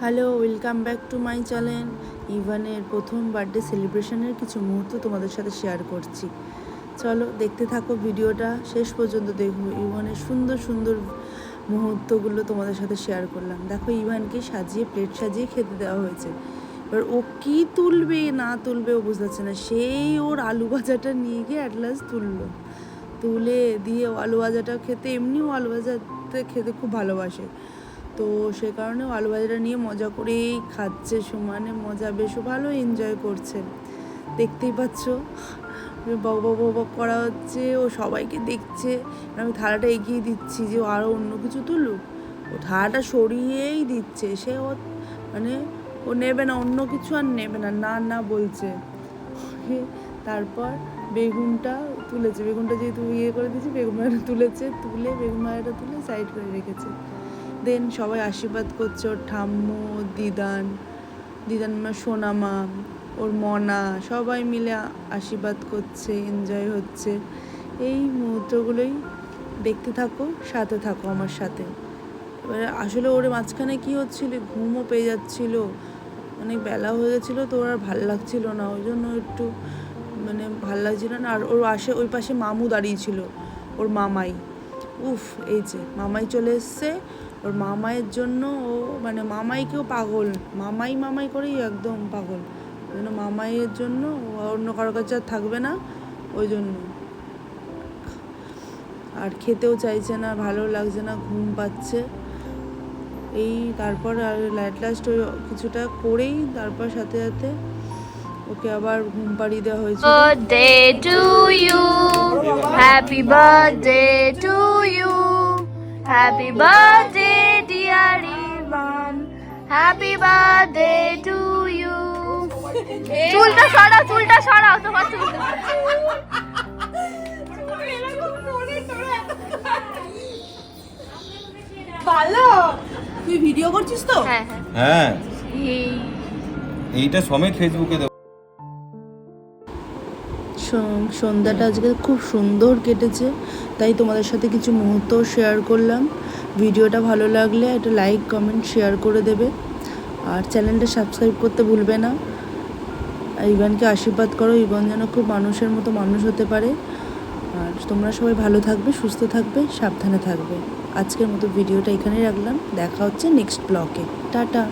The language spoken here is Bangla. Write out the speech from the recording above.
Hello welcome back to my channel ইভানের প্রথম বার্থডে সেলিব্রেশনের কিছু মুহূর্ত তোমাদের সাথে শেয়ার করছি। চলো, দেখতে থাকো ভিডিওটা। শেষ পর্যন্ত দেখো ইভানের সুন্দর সুন্দর মুহূর্তগুলো তোমাদের সাথে শেয়ার করলাম। দেখো, ইভানকে সাজিয়ে প্লেট সাজিয়ে খেতে দেওয়া হয়েছে। এবার ও কী তুলবে, না তুলবে ও বুঝতে পারছে না। সেই ওর আলু ভাজাটা নিয়ে গিয়ে অ্যাট লাস্ট তুললো। তুলে দিয়ে আলু ভাজাটা খেতে, এমনিও আলু ভাজাতে খেতে খুব ভালোবাসে। তো সে কারণে আলু ভাজাটা নিয়ে মজা করেই খাচ্ছে সমানে, মজা, বেশ ভালো এনজয় করছে। দেখতেই পাচ্ছ বক বক বক করা হচ্ছে, ও সবাইকে দেখছে, আমি থালাটা এগিয়ে দিচ্ছি যে আরও অন্য কিছু তুলুক। ও থালাটা সরিয়েই দিচ্ছে, সে ও মানে ও নেবে না, অন্য কিছু আর নেবে না না না বলছে। তারপর বেগুনটা তুলেছে, বেগুনটা যেহেতু ইয়ে করে দিয়েছে, বেগুন তুলেছে, তুলে বেগুন ভাজাটা তুলে সাইড করে রেখেছে। দেন সবাই আশীর্বাদ করছে ওর ঠাম্মু, দিদান দিদান মা সোনামা ওর মনা, সবাই মিলে আশীর্বাদ করছে এনজয় হচ্ছে। এই মুহূর্তগুলোই দেখতে থাকো, সাথে থাকো আমার সাথে। এবারে আসলে ওর মাঝখানে কি হচ্ছিল? ঘুমও পেয়ে যাচ্ছিল। অনেক বেলা হয়ে গেছিল তো ওর আর ভালো লাগছিল না। ওই জন্য একটু মানে ভালো লাগছিল না। আর ওর আসে, ওই পাশে মামু দাঁড়িয়েছিল ওর মামাই। উফ, এই যে মামাই চলে এসছে। ওর মামাইয়ের জন্য ও মানে মামাইকেও পাগল মামাই মামাই করেই একদম পাগল ওই জন্য মামাইয়ের জন্য অন্য কারও কাছে আর থাকবে না, ওই জন্য আর খেতেও চাইছে না, ভালো লাগছে না, ঘুম পাচ্ছে এই তারপর আর লাইট লাস্ট ওই কিছুটা করেই তারপর সাথে সাথে ওকে আবার ঘুম পাড়িয়ে দেওয়া হয়েছে birthday to you. Happy birthday to you. Happy birthday, dear Ivan. Happy birthday to you. চুলটা সরাও চুলটা সরাও তোমার চুলটা। ভালো? তুই ভিডিও করছিস তো? হ্যাঁ হ্যাঁ। হ্যাঁ। এইটা সমেত ফেসবুকে দেবো। সন্ধ্যাটা আজকে খুব সুন্দর কেটেছে, তাই তোমাদের সাথে কিছু মুহূর্ত শেয়ার করলাম। ভিডিওটা ভালো লাগলে একটা লাইক কমেন্ট শেয়ার করে দেবে। আর চ্যানেলটা সাবস্ক্রাইব করতে ভুলবে না। ইভানকে আশীর্বাদ করো, ইভান যেন খুব মানুষের মতো মানুষ হতে পারে। আর তোমরা সবাই ভালো থাকবে, সুস্থ থাকবে, সাবধানে থাকবে। আজকের মতো ভিডিওটা এখানেই রাখলাম। দেখা হচ্ছে নেক্সট ব্লকে টাটা!